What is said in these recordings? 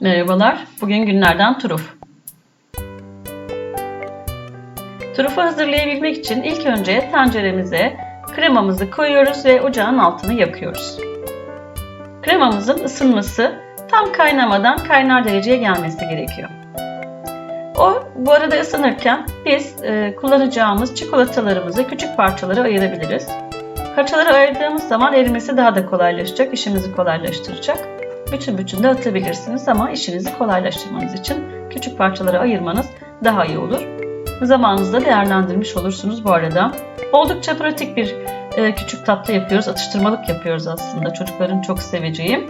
Merhabalar, bugün günlerden turuf. Turufu hazırlayabilmek için ilk önce tenceremize kremamızı koyuyoruz ve ocağın altını yakıyoruz. Kremamızın ısınması tam kaynamadan kaynar dereceye gelmesi gerekiyor. O bu arada ısınırken biz e, kullanacağımız çikolatalarımızı küçük parçalara ayırabiliriz. Parçalara ayırdığımız zaman erimesi daha da kolaylaşacak, işimizi kolaylaştıracak. Bütün bütün de atabilirsiniz ama işinizi kolaylaştırmanız için küçük parçalara ayırmanız daha iyi olur. Zamanınızı da değerlendirmiş olursunuz bu arada. Oldukça pratik bir e, küçük tatlı yapıyoruz, atıştırmalık yapıyoruz aslında çocukların çok seveceği.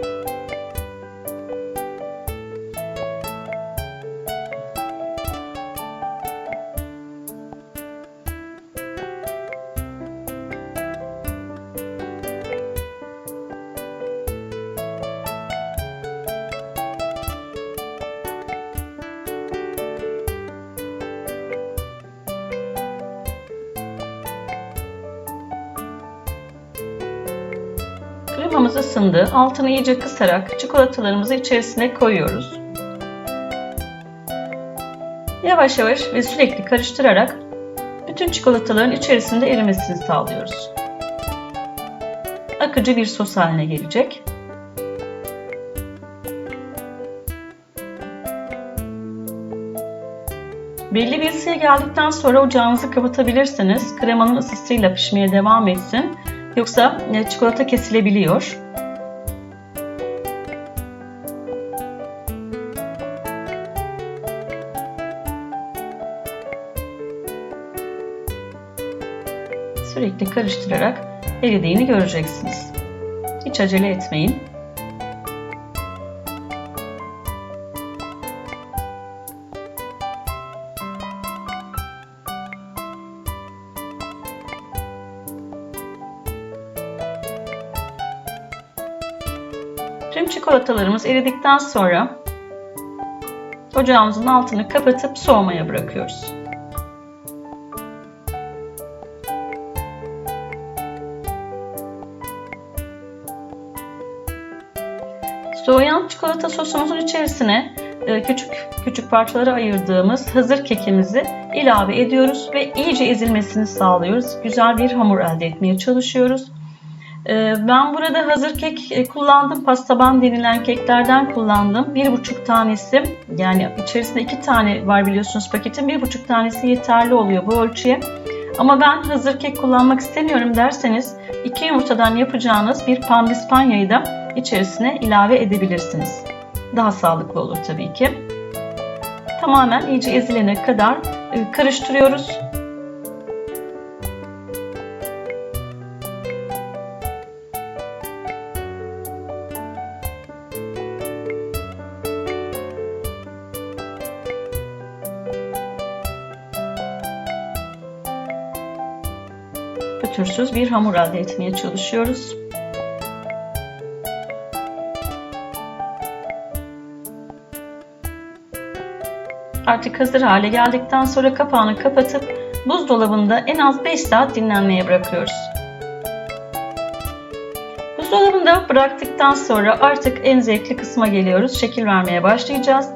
Kremamız ısındı. Altını iyice kısarak çikolatalarımızı içerisine koyuyoruz. Yavaş yavaş ve sürekli karıştırarak bütün çikolataların içerisinde erimesini sağlıyoruz. Akıcı bir sos haline gelecek. Belli bir ısıya geldikten sonra ocağınızı kapatabilirsiniz. Kremanın ısısıyla pişmeye devam etsin. Yoksa e, çikolata kesilebiliyor. Sürekli karıştırarak eridiğini göreceksiniz. Hiç acele etmeyin. Tüm çikolatalarımız eridikten sonra ocağımızın altını kapatıp soğumaya bırakıyoruz. Soğuyan çikolata sosumuzun içerisine e, küçük küçük parçalara ayırdığımız hazır kekimizi ilave ediyoruz ve iyice ezilmesini sağlıyoruz. Güzel bir hamur elde etmeye çalışıyoruz. Ee, ben burada hazır kek e, kullandım. Pastaban denilen keklerden kullandım. Bir buçuk tanesi yani içerisinde iki tane var biliyorsunuz paketin. Bir buçuk tanesi yeterli oluyor bu ölçüye. Ama ben hazır kek kullanmak istemiyorum derseniz iki yumurtadan yapacağınız bir pandispanyayı da içerisine ilave edebilirsiniz. Daha sağlıklı olur tabii ki. Tamamen iyice ezilene kadar e, karıştırıyoruz. Pütürsüz bir hamur elde etmeye çalışıyoruz. Artık hazır hale geldikten sonra kapağını kapatıp buzdolabında en az 5 saat dinlenmeye bırakıyoruz. Buzdolabında bıraktıktan sonra artık en zevkli kısma geliyoruz. Şekil vermeye başlayacağız.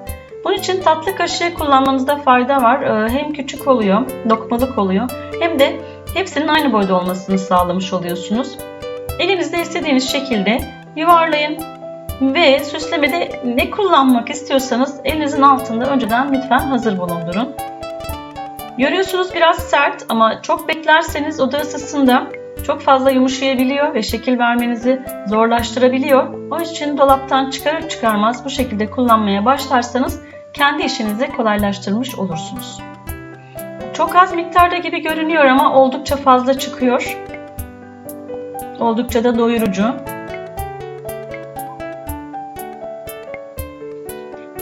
Bunun için tatlı kaşığı kullanmanızda fayda var. Ee, hem küçük oluyor, lokmalık oluyor hem de hepsinin aynı boyda olmasını sağlamış oluyorsunuz. Elinizde istediğiniz şekilde yuvarlayın ve süslemede ne kullanmak istiyorsanız elinizin altında önceden lütfen hazır bulundurun. Görüyorsunuz biraz sert ama çok beklerseniz oda ısısında çok fazla yumuşayabiliyor ve şekil vermenizi zorlaştırabiliyor. O için dolaptan çıkarır çıkarmaz bu şekilde kullanmaya başlarsanız kendi işinizi kolaylaştırmış olursunuz. Çok az miktarda gibi görünüyor ama oldukça fazla çıkıyor. Oldukça da doyurucu.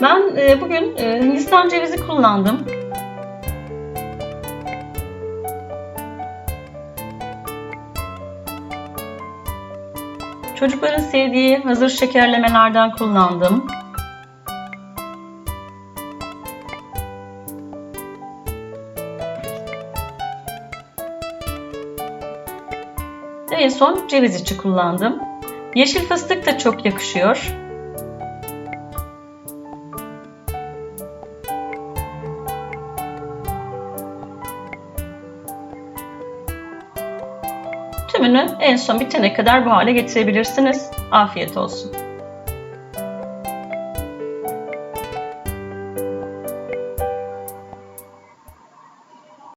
Ben e, bugün e, Hindistan cevizi kullandım. Çocukların sevdiği hazır şekerlemelerden kullandım. En son ceviz içi kullandım. Yeşil fıstık da çok yakışıyor. Tümünü en son bitene kadar bu hale getirebilirsiniz. Afiyet olsun.